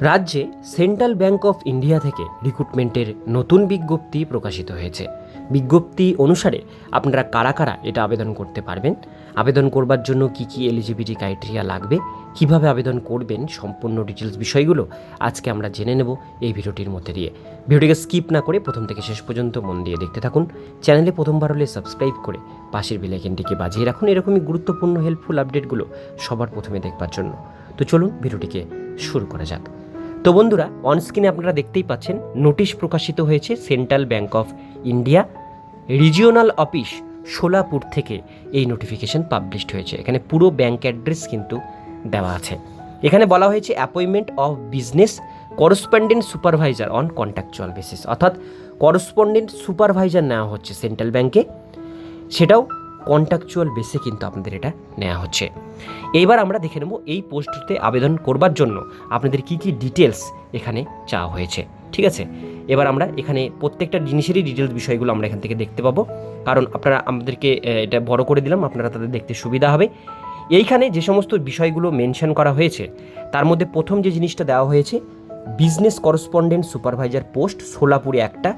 রাজ্যে central bank of India থেকে রিক্রুটমেন্টের নতুন বিজ্ঞপ্তি প্রকাশিত হয়েছে। বিজ্ঞপ্তি অনুসারে আপনারা কারা কারা এটা আবেদন করতে পারবেন? আবেদন করবার জন্য কি কি এলিজিবিলিটি ক্রাইটেরিয়া লাগবে? কীভাবে আবেদন করবেন? সম্পূর্ণ ডিটেলস বিষয়গুলো আজকে আমরা জেনে নেব এই ভিডিওটির মধ্যে দিয়ে। ভিডিওটিকে স্কিপ না করে প্রথম থেকে শেষ পর্যন্ত মন দিয়ে দেখতে থাকুন। চ্যানেলে প্রথমবার হলে সাবস্ক্রাইব করে পাশের বেলাইকেনটিকে বাজিয়ে রাখুন। এরকমই গুরুত্বপূর্ণ হেল্পফুল আপডেটগুলো সবার প্রথমে দেখবার জন্য। তো চলুন ভিডিওটিকে শুরু করা যাক। তো বন্ধুরা অনস্ক্রিনে আপনারা দেখতেই পাচ্ছেন, নোটিশ প্রকাশিত হয়েছে Central Bank of India regional office Solapur থেকে এই নোটিফিকেশন পাবলিশড হয়েছে। এখানে পুরো ব্যাংক অ্যাড্রেস কিন্তু দেওয়া আছে। এখানে বলা হয়েছে appointment of business correspondent supervisor on contractual basis অর্থাৎ করসপন্ডেন্ট সুপারভাইজার নেওয়া হচ্ছে সেন্ট্রাল ব্যাংকে সেটাও কন্ট্রাকচুয়াল বেসে কিন্তু আপনাদের এটা নেওয়া হচ্ছে। এইবার আমরা দেখে নেব এই পোস্টটিতে আবেদন করবার জন্য আপনাদের কি কি ডিটেলস এখানে চাওয়া হয়েছে, ঠিক আছে? এবার আমরা এখানে প্রত্যেকটা জিনিসেরই ডিটেলস বিষয়গুলো আমরা এখান থেকে দেখতে পাবো। কারণ আপনারা, আমাদেরকে এটা বড় করে দিলাম, আপনারা তাদের দেখতে সুবিধা হবে। এইখানে যে সমস্ত বিষয়গুলো মেনশন করা হয়েছে, তার মধ্যে প্রথম যে জিনিসটা দেওয়া হয়েছে বিজনেস করসপন্ডেন্ট সুপারভাইজার পোস্ট সোলাপুরে একটা,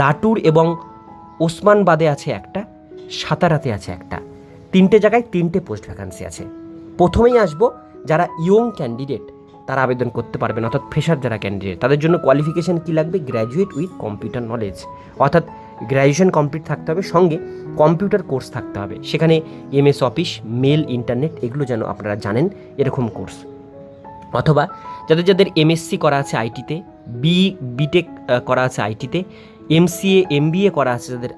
লাটুর এবং ওসমানবাদে আছে একটা সাতারাতে আছে একটা। তিনটে জায়গায় তিনটে পোস্ট ভ্যাকান্সি আছে। প্রথমেই আসব যারা ইয়ং ক্যান্ডিডেট তারা আবেদন করতে পারবেন, অর্থাৎ ফ্রেশার যারা ক্যান্ডিডেট তাদের জন্য কোয়ালিফিকেশন কী লাগবে? গ্র্যাজুয়েট উইথ কম্পিউটার নলেজ অর্থাৎ গ্র্যাজুয়েশন কমপ্লিট থাকতে হবে, সঙ্গে কম্পিউটার কোর্স থাকতে হবে। সেখানে এমএস অফিস মেল ইন্টারনেট এগুলো যেন আপনারা জানেন, এরকম কোর্স অথবা যাদের যাদের এমএসসি করা আছে আইটিতে বি বিটেক করা আছে আইটিতে এমসিএ এমবিএ করা আছে যাদের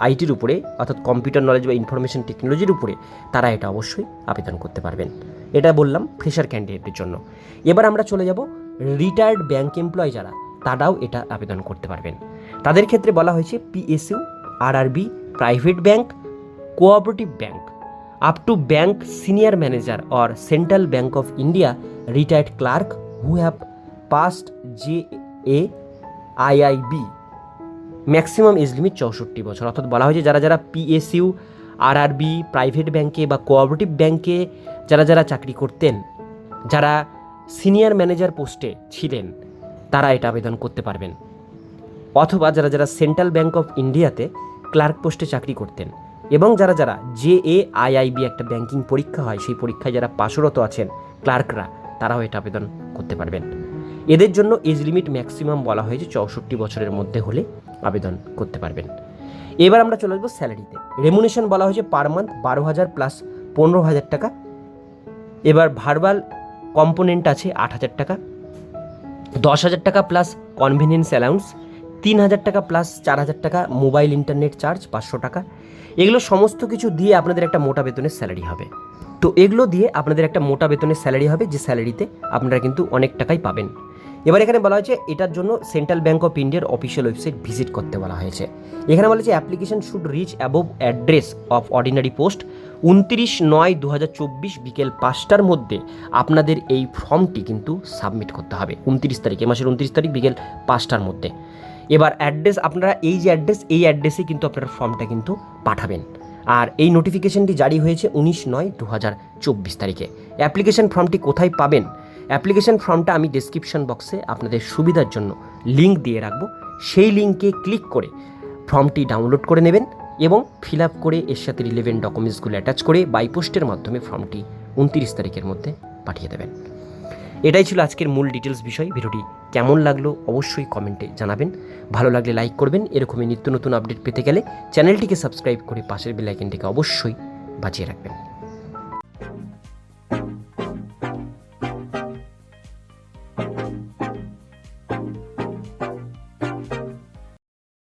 আইটির উপরে, অর্থাৎ কম্পিউটার নলেজ বা ইনফরমেশন টেকনোলজির উপরে, তারা এটা অবশ্যই আবেদন করতে পারবেন। এটা বললাম ফ্রেশার ক্যান্ডিডেটের জন্য। এবার আমরা চলে যাব রিটায়ার্ড ব্যাংক এমপ্লয় যারা, তারাও এটা আবেদন করতে পারবেন। তাদের ক্ষেত্রে বলা হয়েছে PSU RRB private bank cooperative bank to to senior manager or central central of India retired clerk who have passed J A IIB maximum age limit চৌষট্টি বছর। অর্থাৎ বলা হয়েছে যারা যারা পিএসইউ আরআরবি প্রাইভেট ব্যাংকে বা কোঅপারেটিভ ব্যাংকে যারা যারা চাকরি করতেন, যারা সিনিয়র ম্যানেজার পোস্টে ছিলেন, তারা এটা আবেদন করতে পারবেন। অথবা যারা যারা সেন্ট্রাল ব্যাংক অফ ইন্ডিয়াতে ক্লার্ক পোস্টে চাকরি করতেন, এবং যারা যারা J A I I B একটা ব্যাংকিং পরীক্ষা হয়, সেই পরীক্ষায় যারা পাশরত আছেন ক্লার্করা তারাও এটা আবেদন করতে পারবেন। এদের জন্য এজ লিমিট ম্যাক্সিমাম বলা হয়েছে চৌষট্টি বছরের মধ্যে হলে আবেদন করতে পারবেন। এবার আমরা চলে আসব স্যালারিতে। রেমুনেশন বলা হয়েছে পার মান্থ বারো হাজার প্লাস পনেরো হাজার টাকা। এবার ভার্বাল কম্পোনেন্ট আছে আট হাজার টাকা। দশ হাজার টাকা প্লাস কনভিনিয়েন্স অ্যালাউন্স তিন হাজার টাকা প্লাস চার হাজার টাকা মোবাইল ইন্টারনেট চার্জ পাঁচশো টাকা। এগুলো সমস্ত কিছু দিয়ে আপনাদের একটা মোটা বেতনের স্যালারি হবে। তো এগুলো দিয়ে আপনাদের একটা মোটা বেতনের স্যালারি হবে, যে স্যালারিতে আপনারা কিন্তু অনেক টাকাই পাবেন। এবার এখানে বলা হয়েছে, এটার জন্য সেন্ট্রাল ব্যাঙ্ক অফ ইন্ডিয়ার অফিসিয়াল ওয়েবসাইট ভিজিট করতে বলা হয়েছে। এখানে বলা হয়েছে application should reach above address of ordinary post উনত্রিশ নয় দু বিকেল পাঁচটার মধ্যে আপনাদের এই ফর্মটি কিন্তু সাবমিট করতে হবে, উনত্রিশ তারিখ এ মাসের উনত্রিশ তারিখ বিকেল পাঁচটার মধ্যে। এবার অ্যাড্রেস আপনারা এই যে অ্যাড্রেস এই অ্যাড্রেসে কিন্তু আপনারা ফর্মটা কিন্তু পাঠাবেন। আর এই নোটিফিকেশনটি জারি হয়েছে উনিশ নয় দু তারিখে। অ্যাপ্লিকেশন ফর্মটি কোথায় পাবেন? অ্যাপ্লিকেশন ফর্মটা আমি ডেসক্রিপশন বক্সে আপনাদের সুবিধার জন্য লিঙ্ক দিয়ে রাখব। সেই লিঙ্কে ক্লিক করে ফর্মটি ডাউনলোড করে নেবেন এবং ফিল আপ করে এর সাথে রিলেভেন্ট ডকুমেন্টসগুলো অ্যাটাচ করে বাই পোস্টের মাধ্যমে ফর্মটি উনত্রিশ তারিখের মধ্যে পাঠিয়ে দেবেন। এটাই ছিল আজকের মূল ডিটেলস বিষয়। ভিডিওটি কেমন লাগল অবশ্যই কমেন্টে জানাবেন। ভালো লাগলে লাইক করবেন। এরকমই নিত্য নতুন আপডেট পেতে গেলে চ্যানেলটিকে সাবস্ক্রাইব করে পাশের বেল আইকনটিকে অবশ্যই বাঁচিয়ে রাখবেন।